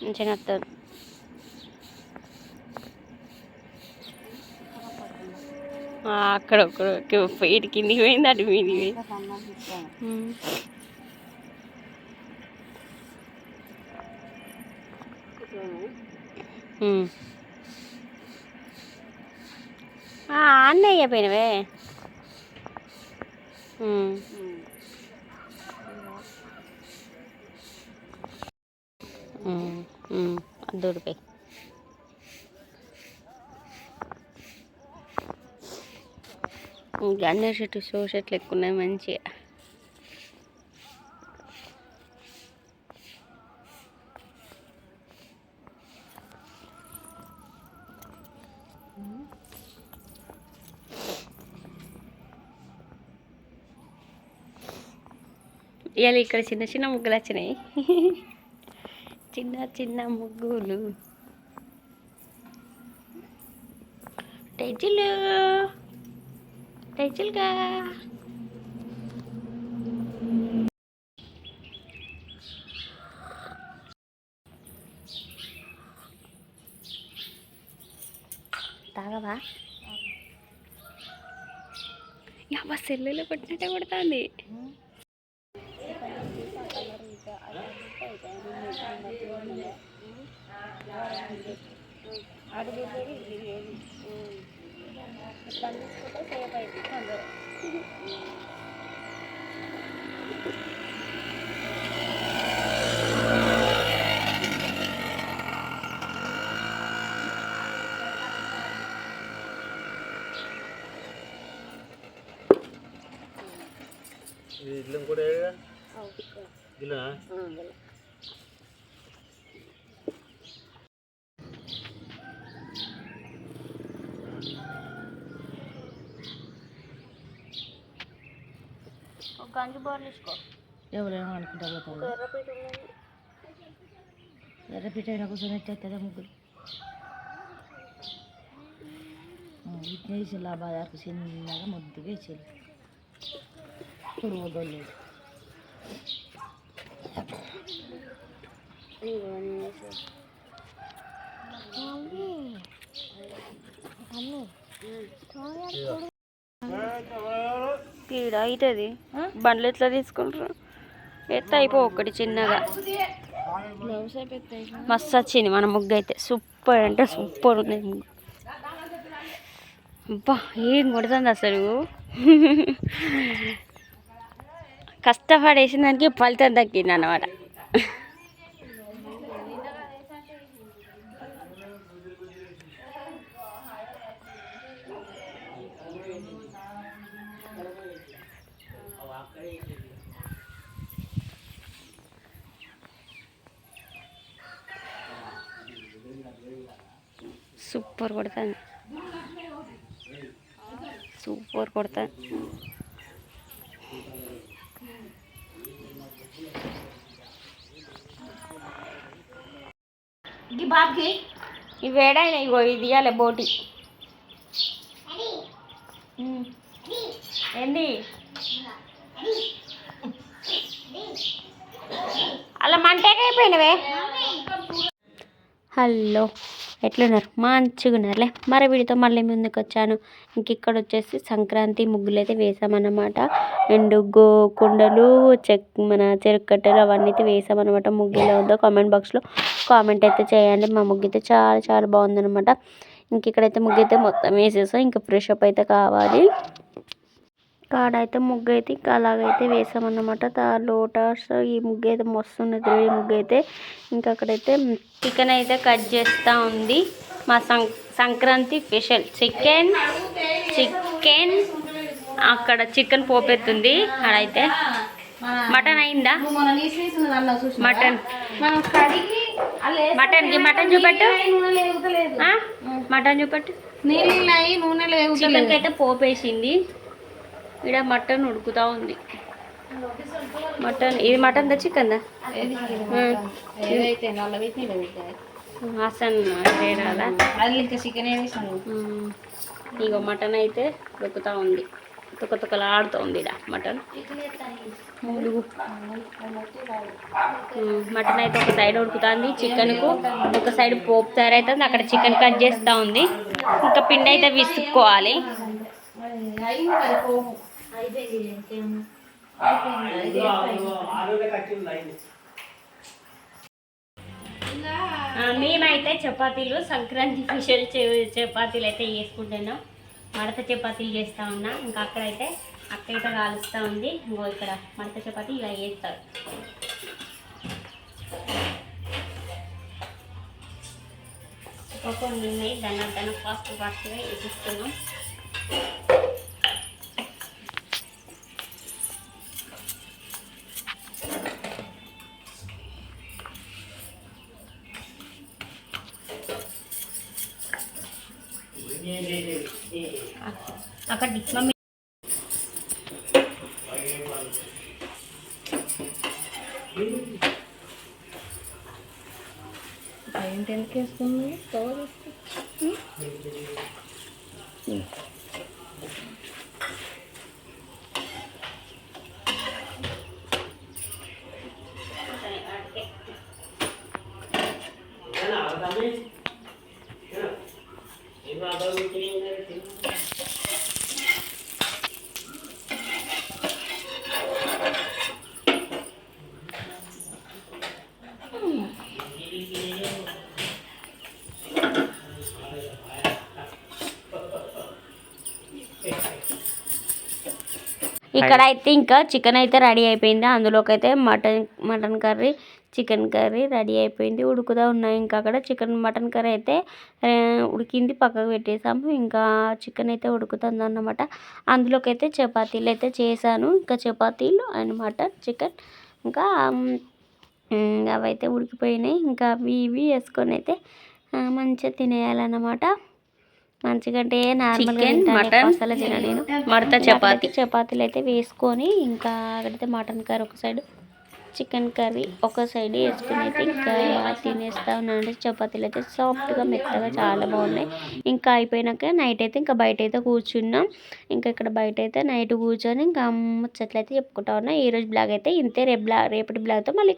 మంచిగా వస్తుంది. ఆ, అక్కడ ఒక ఇటు కిందికి పోయింది అటు మీదికి పోయింది. ఉమ్. ఉమ్. దూడిపోయి. గన్నేరు చెట్టు షో చెట్లు ఎక్కువ ఉన్నాయి మంచిగా. ఇవాళ ఇక్కడ చిన్న చిన్న ముగ్గులు వచ్చినాయి. చిన్న చిన్న ముగ్గులు. టెజులు. టెజులుగా. తాగవా? అబ్బా సెల్లులో కొట్టినట్టే కొడుతుంది. ఇల్లు కూడా ఇలా గంజి బోర్లు ఇసుకో ఎవరేమో అనుకుంటా పోతారు ఎర్రపీట ఉన్నది ఎర్రపీట అయినా కూర్చొని వచ్చేస్తుందా ముగ్గురు ఇట్నే వేసారు ఆ బాధాకు చిన్నగా ముద్దుగా వేసారు పురుగు లేదు ఇవన్నీ వేసేసి. ఈడ అవుతుంది బండ్లు ఎట్లా తీసుకుంటారు? ఎత్త అయిపో ఒకటి చిన్నగా. మస్తు వచ్చింది మన ముగ్గు అయితే. సూపర్ అంటే సూపర్ ఉంది ముగ్గు. అబ్బా ఏం కొడుతుంది అసలు? కష్టపడేసిన దానికి ఫలితం దక్కింది అన్నమాట. సూపర్ కొడుతుంది సూపర్ కొడుతుంది ఇవి వేడైనా ఇగో ఇది ఇవ్వాలి బోటి. ఏంది? అలా మంటగా అయిపోయినవే. హలో. ఎట్లున్నారు? మంచిగా ఉన్నారులే మరి వీడితో మళ్ళీ ముందుకు వచ్చాను ఇంక ఇక్కడ వచ్చేసి సంక్రాంతి ముగ్గులు అయితే వేసామన్నమాట. అండ్ గో కుండలు చెక్ మన చెరుకు కట్టెలు అవన్నీ అయితే వేసామన్నమాట. ముగ్గు ఎలా ఉందో కామెంట్ బాక్స్లో కామెంట్ అయితే చేయండి. మా ముగ్గు అయితే చాలా చాలా బాగుందన్నమాట. ఇంక ఇక్కడైతే ముగ్గు అయితే మొత్తం వేసేసాం. ఇంకా ఫ్రెష్ అప్ అయితే కావాలి. కాడ అయితే ముగ్గు అయితే ఇంకా అలాగైతే వేసామన్నమాట. తా లోటస్ ఈ ముగ్గు అయితే మస్తు ఉన్నది ఈ ముగ్గు అయితే ఇంకా అక్కడైతే చికెన్ అయితే కట్ చేస్తూ ఉంది. మా సం సంక్రాంతి స్పెషల్. చికెన్ చికెన్ అక్కడ చికెన్ పోపెత్తుంది అక్కడైతే మటన్ అయిందా? మటన్. మనం కడిగి అల్లే మటన్కి మటన్ చూపెట్టు. నూనె లేగుతలేదు ఆ? మటన్ చూపెట్టు చికెన్కి అయితే పోపేసింది. ఇక్కడ మటన్ ఉడుకుతా ఉంది. మటన్ ఇది మటన్ దా చికెన్ దా? హాసన్. ఇగో మటన్ అయితే ఉడుకుతా ఉంది. తొక్క తొక్కలాడుతోంది ఈడ మటన్. ములుగు ఉమ్, మటన్ అయితే ఒక సైడ్ ఉడుకుతుంది చికెన్కు ఒక సైడ్ పోపు తయారవుతుంది అక్కడ చికెన్ కట్ చేస్తూ ఉంది. ఇంకా పిండి అయితే విసుక్కోవాలి. ఆ, మేమైతే చపాతీలు సంక్రాంతి స్పెషల్ చపాతీలు అయితే చేసుకుంటున్నాం. మడత చపాతీలు చేస్తూ ఉన్నా. ఇంకా అక్కడైతే అక్క అయితే కాలుస్తూ ఉంది. ఇంకో ఇక్కడ మడత చపాతీ ఇలా చేస్తారు. ఒక ఉన్నాయి. దాన్ని దాన్ని ఫాస్ట్ ఫాస్ట్గా వేసిస్తున్నాం అక్కడ మమ్మీ ఏంటి ఎందుకు వేసుకుంది ఇక్కడ అయితే ఇంకా చికెన్ అయితే రెడీ అయిపోయింది. అందులోకి అయితే mutton mutton curry chicken curry ready అయిపోయింది. ఉడుకుతూ ఉన్నాయి. ఇంకా అక్కడ చికెన్ మటన్ కర్రీ అయితే ఉడికింది. పక్కకు పెట్టేసాము ఇంకా చికెన్ అయితే ఉడుకుతుంది అన్నమాట. అందులోకి అయితే చపాతీలు అయితే చేశాను. ఇంకా చపాతీలు అండ్ మటన్ చికెన్ ఇంకా అవైతే ఉడికిపోయినాయి. ఇంకా అవి ఇవి వేసుకొని అయితే మంచిగా తినేయాలన్నమాట. మంచిగా అంటే నార్మల్గా అసలు నేను. మడత చపాతీ. చపాతీలు అయితే వేసుకొని ఇంకా అక్కడైతే మటన్ కర్రీ ఒక సైడ్ చికెన్ కర్రీ. ఒక సైడ్ వేసుకుని అయితే ఇంకా తినేస్తా ఉన్నాను చపాతీలు అయితే సాఫ్ట్గా మెత్తగా చాలా బాగున్నాయి. ఇంకా అయిపోయినాక నైట్ అయితే ఇంకా బయట అయితే కూర్చున్నాం. ఇంకా ఇక్కడ బయట అయితే నైట్ కూర్చొని ఇంకా ముచ్చట్లు అయితే చెప్పుకుంటా ఉన్నా. ఈ రోజు బ్లాగ్ అయితే ఇంతే. రేపు బ్లా రేపటి బ్లాగ్తో మళ్ళీ